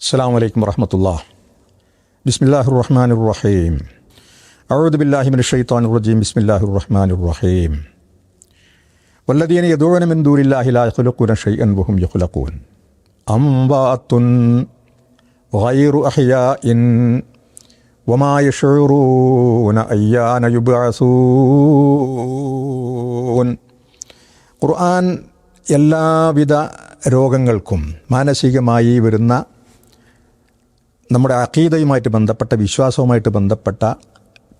السلام عليكم ورحمة الله بسم الله الرحمن الرحيم أعوذ بالله من الشيطان الرجيم بسم الله الرحمن الرحيم والذين يدعون من دون الله لا يخلقون شيئا وهم يخلقون أنبات غير أحياء وما يشعرون أيان يبعثون ഖുർആൻ എല്ലാവിധ രോഗങ്ങൾക്കും മാനസികമായി വരുന്ന നമ്മുടെ അക്കീതയുമായിട്ട് ബന്ധപ്പെട്ട വിശ്വാസവുമായിട്ട് ബന്ധപ്പെട്ട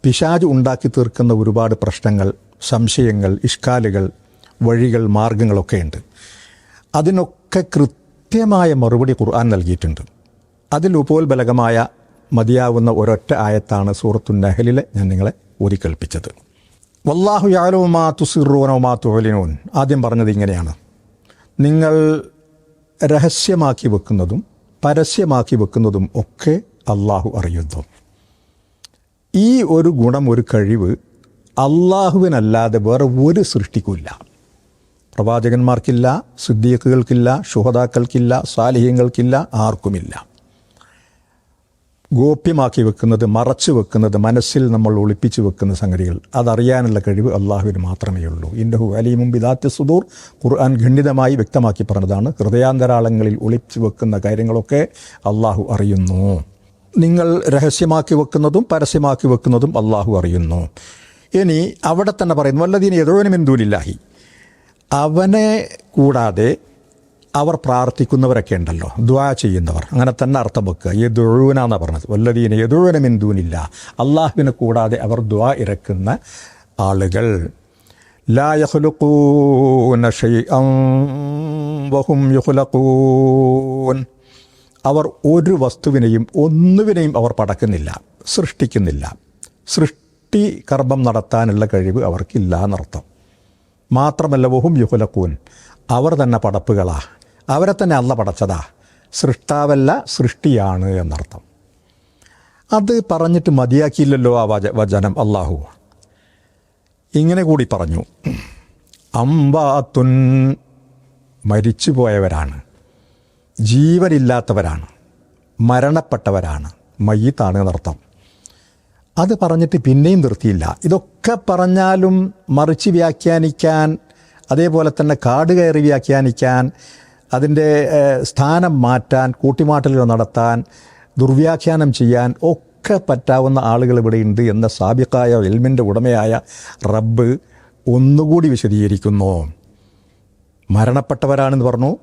പിശാജ് ഉണ്ടാക്കി തീർക്കുന്ന ഒരുപാട് പ്രശ്നങ്ങൾ സംശയങ്ങൾ ഇഷ്കാലുകൾ വഴികൾ മാർഗങ്ങളൊക്കെ ഉണ്ട്. അതിനൊക്കെ കൃത്യമായ മറുപടി ഖുർആൻ നൽകിയിട്ടുണ്ട്. അതിൽ ഉപോത്ബലകമായ മതിയാവുന്ന ഒരൊറ്റ ആയത്താണ് സൂറത്തു നഹലിലെ ഞാൻ നിങ്ങളെ ഊതിക്കേൾപ്പിച്ചത് വല്ലാഹു യാലോമാ തുസിറോനോമാ തുവലിനൂൻ ആദ്യം പറഞ്ഞത് ഇങ്ങനെയാണ്. നിങ്ങൾ രഹസ്യമാക്കി വെക്കുന്നതും പരസ്യമാക്കി വെക്കുന്നതും ഒക്കെ അള്ളാഹു അറിയുന്നു. ഈ ഒരു ഗുണം ഒരു കഴിവ് അള്ളാഹുവിനല്ലാതെ വേറെ ഒരു സൃഷ്ടിക്കില്ല പ്രവാചകന്മാർക്കില്ല സിദ്ദീഖുകൾക്കില്ല ശുഹതാക്കൾക്കില്ല സാലിഹ്യങ്ങൾക്കില്ല ആർക്കുമില്ല. ഗോപ്യമാക്കി വെക്കുന്നത് മറച്ചു വെക്കുന്നത് മനസ്സിൽ നമ്മൾ ഒളിപ്പിച്ചു വെക്കുന്ന സംഗതികൾ. അതറിയാനുള്ള കഴിവ് അള്ളാഹുവിന് മാത്രമേ ഉള്ളൂ. ഇന്നഹു അലീമും ബിദാത്യ സുദൂർ ഖുർആൻ ഖണ്ഡിതമായി വ്യക്തമാക്കി പറഞ്ഞതാണ്. ഹൃദയാന്തരാളങ്ങളിൽ ഒളിച്ചു വെക്കുന്ന കാര്യങ്ങളൊക്കെ അള്ളാഹു അറിയുന്നു. നിങ്ങൾ രഹസ്യമാക്കി വെക്കുന്നതും പരസ്യമാക്കി വെക്കുന്നതും അള്ളാഹു അറിയുന്നു. ഇനി അവിടെ തന്നെ പറയുന്നു വല്ലതീന് എന്തൂലില്ലാഹി അവനെ കൂടാതെ അവർ പ്രാർത്ഥിക്കുന്നവരൊക്കെ ഉണ്ടല്ലോ. ദ്വാ ചെയ്യുന്നവർ. അങ്ങനെ തന്നെ അർത്ഥം വെക്കുക. യദുഴുവന എന്ന് പറഞ്ഞത്. വല്ലതീന യദുഴുവന മിന്ദൂനില്ല അള്ളാഹുവിനെ കൂടാതെ അവർ ദ്വാ ഇറക്കുന്ന ആളുകൾ. ലാ യഹ്ലുഖൂന ഷൈഅൻ വഹും യുഖ്ലഖൂൻ. അവർ ഒരു വസ്തുവിനെയും ഒന്നുവിനെയും അവർ പടക്കുന്നില്ല സൃഷ്ടിക്കുന്നില്ല. സൃഷ്ടി കർമ്മം നടത്താനുള്ള കഴിവ് അവർക്കില്ല എന്നർത്ഥം മാത്രമല്ല വഹും യുഹുലക്കൂൻ അവർ തന്നെ പടപ്പുകളാ. അവരെ തന്നെ അല്ല പടച്ചതാ. സൃഷ്ടാവല്ല സൃഷ്ടിയാണ് എന്നർത്ഥം. അത് പറഞ്ഞിട്ട് മതിയാക്കിയില്ലല്ലോ ആ വച വചനം അള്ളാഹു ഇങ്ങനെ കൂടി പറഞ്ഞു. അംബാത്തുൻ മരിച്ചു പോയവരാണ് ജീവനില്ലാത്തവരാണ്. മരണപ്പെട്ടവരാണ്. മയ്യത്താണ് എന്നർത്ഥം. അത് പറഞ്ഞിട്ട് പിന്നെയും നിർത്തിയില്ല. ഇതൊക്കെ പറഞ്ഞാലും മറിച്ച് വ്യാഖ്യാനിക്കാൻ അതേപോലെ തന്നെ കാട് കയറി വ്യാഖ്യാനിക്കാൻ അതിന്റെ സ്ഥാനം മാറ്റാൻ കൂട്ടിമാറ്റലുകൾ നടത്താൻ ദുർവ്യാഖ്യാനം ചെയ്യാൻ ഒക്കെ പറ്റാവുന്ന ആളുകൾ ഇവിടെയുണ്ട് എന്ന സാബിക്കായ എൽമിന്റെ ഉടമയായ റബ്ബ് ഒന്നുകൂടി വിശദീകരിക്കുന്നു. മരണപ്പെട്ടവരാണെന്ന് പറഞ്ഞു.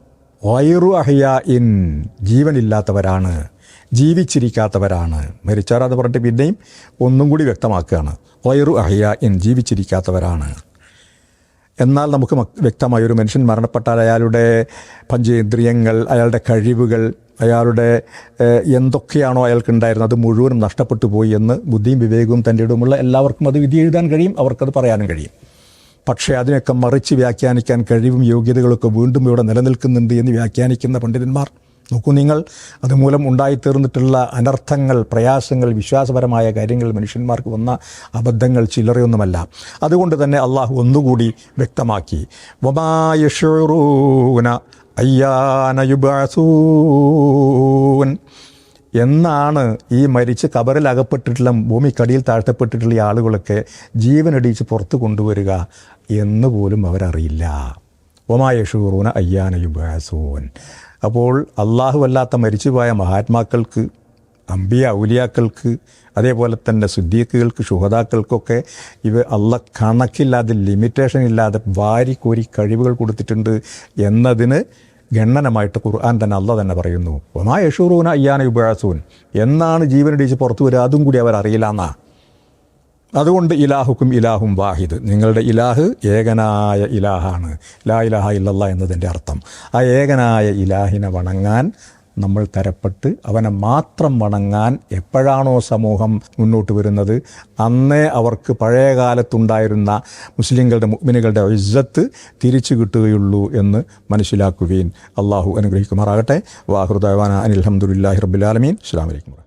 വൈറു അഹിയ ഇൻ ജീവനില്ലാത്തവരാണ്. ജീവിച്ചിരിക്കാത്തവരാണ്. മരിച്ചവരാന്ന് പറഞ്ഞിട്ട് പിന്നെയും ഒന്നും കൂടി വ്യക്തമാക്കുകയാണ്. വൈറു അഹിയ ഇൻ ജീവിച്ചിരിക്കാത്തവരാണ്. എന്നാൽ നമുക്ക് മക്- വ്യക്തമായി ഒരു മനുഷ്യൻ മരണപ്പെട്ടാൽ അയാളുടെ പഞ്ചേന്ദ്രിയങ്ങൾ അയാളുടെ കഴിവുകൾ അയാളുടെ എന്തൊക്കെയാണോ അയാൾക്കുണ്ടായിരുന്നത് അത് മുഴുവനും നഷ്ടപ്പെട്ടു പോയി എന്ന് ബുദ്ധിയും വിവേകവും തന്റെ ഇടമുള്ള എല്ലാവർക്കും അത് വിധി എഴുതാൻ കഴിയും അവർക്കത് പറയാനും കഴിയും. പക്ഷേ അതിനൊക്കെ മറിച്ച് വ്യാഖ്യാനിക്കാൻ കഴിവും യോഗ്യതകളൊക്കെ വീണ്ടും ഇവിടെ നിലനിൽക്കുന്നുണ്ട് എന്ന് വ്യാഖ്യാനിക്കുന്ന പണ്ഡിതന്മാർ നോക്കൂ നിങ്ങൾ അതുമൂലം ഉണ്ടായിത്തീർന്നിട്ടുള്ള അനർത്ഥങ്ങൾ പ്രയാസങ്ങൾ വിശ്വാസപരമായ കാര്യങ്ങൾ മനുഷ്യന്മാർക്ക് വന്ന അബദ്ധങ്ങൾ ചില്ലറയൊന്നുമല്ല. അതുകൊണ്ട് തന്നെ അള്ളാഹു ഒന്നുകൂടി വ്യക്തമാക്കി. വമായഷൂന അയ്യാനയുബാസൂൻ എന്നാണ് ഈ മരിച്ച് കബറിൽ അകപ്പെട്ടിട്ടുള്ള ഭൂമിക്കടിയിൽ താഴ്ത്തപ്പെട്ടിട്ടുള്ള ആളുകളൊക്കെ ജീവനടിച്ച് പുറത്തു കൊണ്ടുവരിക എന്ന് പോലും അവരറിയില്ല. ഒമായഷൂറൂന അയ്യാന യുബാസൂൻ അപ്പോൾ അള്ളാഹു അല്ലാത്ത മരിച്ചുപോയ മഹാത്മാക്കൾക്ക് അമ്പിയ ഔലിയാക്കൾക്ക് അതേപോലെ തന്നെ സുദ്ദീഖുകൾക്ക് ശുഹതാക്കൾക്കൊക്കെ ഇവ അല്ല കണക്കില്ലാതെ ലിമിറ്റേഷൻ ഇല്ലാതെ വാരിക്കോരി കഴിവുകൾ കൊടുത്തിട്ടുണ്ട് എന്നതിന് ഗണ്ണനമായിട്ട് ഖുർആൻ തന്നെ അള്ള തന്നെ പറയുന്നു. ഒന്നാ യഷൂറൂന അയ്യാന യുബാസൂൻ എന്നാണ് ജീവനടിച്ച് പുറത്തു വരിക അതും കൂടി അവർ അറിയില്ല എന്നാ. അതുകൊണ്ട് ഇലാഹുക്കും ഇലാഹും വാഹിദ്. നിങ്ങളുടെ ഇലാഹ് ഏകനായ ഇലാഹാണ്. ലാ ഇലാഹ ഇല്ലല്ല എന്നതിന്റെ അർത്ഥം. ആ ഏകനായ ഇലാഹിനെ വണങ്ങാൻ നമ്മൾ തരപ്പെട്ട് അവനെ മാത്രം വണങ്ങാൻ എപ്പോഴാണോ സമൂഹം മുന്നോട്ട് വരുന്നത് അന്നേ അവർക്ക് പഴയ കാലത്തുണ്ടായിരുന്ന മുസ്ലിങ്ങളുടെ മുഗ്മിനുകളുടെ ഇജ്ജത്ത് തിരിച്ചു കിട്ടുകയുള്ളൂ എന്ന് മനസ്സിലാക്കുകയും അള്ളാഹു അനുഗ്രഹിക്കുമാറാകട്ടെ. വാഹൃദാന അനിൽ അഹമ്മദുല്ലാഹി റബ്ബുലാലമീൻ അസ്സാം വലൈക്കും